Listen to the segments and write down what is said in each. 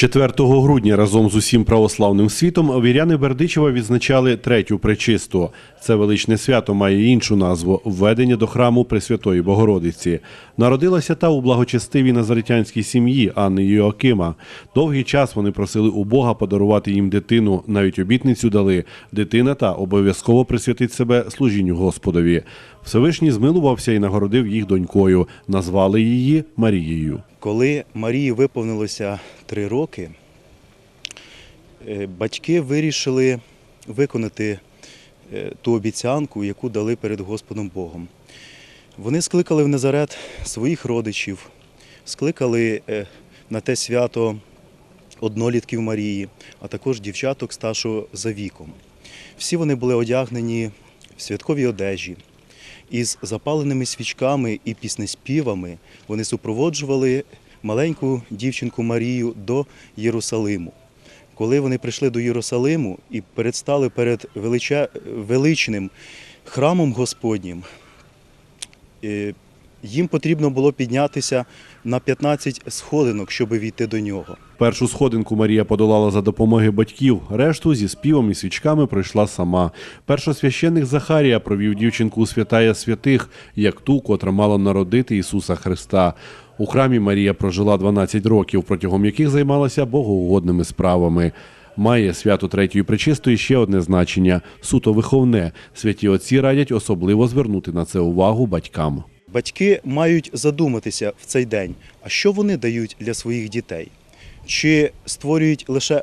4 грудня разом з усім православним світом віряни Бердичева відзначали третю пречисту. Це величне свято має іншу назву введення до храму Пресвятої Богородиці. Народилася та у благочестивій назаритянській сім'ї Анни Йоакима. Довгий час вони просили у Бога подарувати їм дитину. Навіть обітницю дали дитина та обов'язково присвятить себе служінню Господові. Всевишній змилувався і нагородив їх донькою. Назвали її Марією. Коли Марії виповнилося три роки, е, батьки вирішили виконати е, ту обіцянку, яку дали перед Господом Богом. Вони скликали в Назарет своїх родичів, скликали е, на те свято однолітків Марії, а також дівчаток старшого за віком. Всі вони були одягнені в святкові одежі. Із запаленими свічками і піснеспівами вони супроводжували маленьку дівчинку Марію до Єрусалиму. Коли вони прийшли до Єрусалиму і предстали перед велича... величним храмом Господнім, е, їм потрібно було піднятися на 15 сходинок, щоб війти до нього. Першу сходинку Марія подолала за допомоги батьків, решту зі співом і свічками пройшла сама. Першосвященник Захарія провів дівчинку у святая святих, як ту, котра мала народити Ісуса Христа. У храмі Марія прожила 12 років, протягом яких займалася богоугодними справами. Має свято третьої причистої ще одне значення суто виховне. Святі отці радять особливо звернути на це увагу батькам. Батьки мають задуматися в цей день, а що вони дають для своїх дітей? Чи створюють лише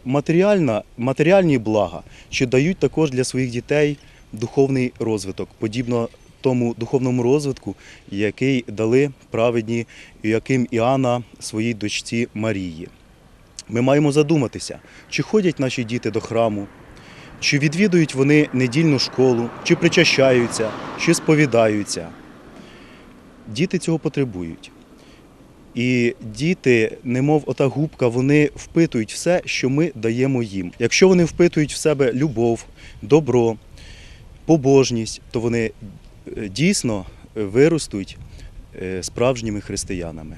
матеріальні блага, чи дають також для своїх дітей духовний розвиток, подібно тому духовному розвитку, який дали праведні, яким Іоанна своїй дочці Марії. Ми маємо задуматися, чи ходять наші діти до храму, чи відвідують вони недільну школу, чи причащаються, чи сповідаються. Діти цього потребують. І діти, немов ота губка, вони впитують все, що ми даємо їм. Якщо вони впитують в себе любов, добро, побожність, то вони е, дійсно виростуть е, справжніми християнами.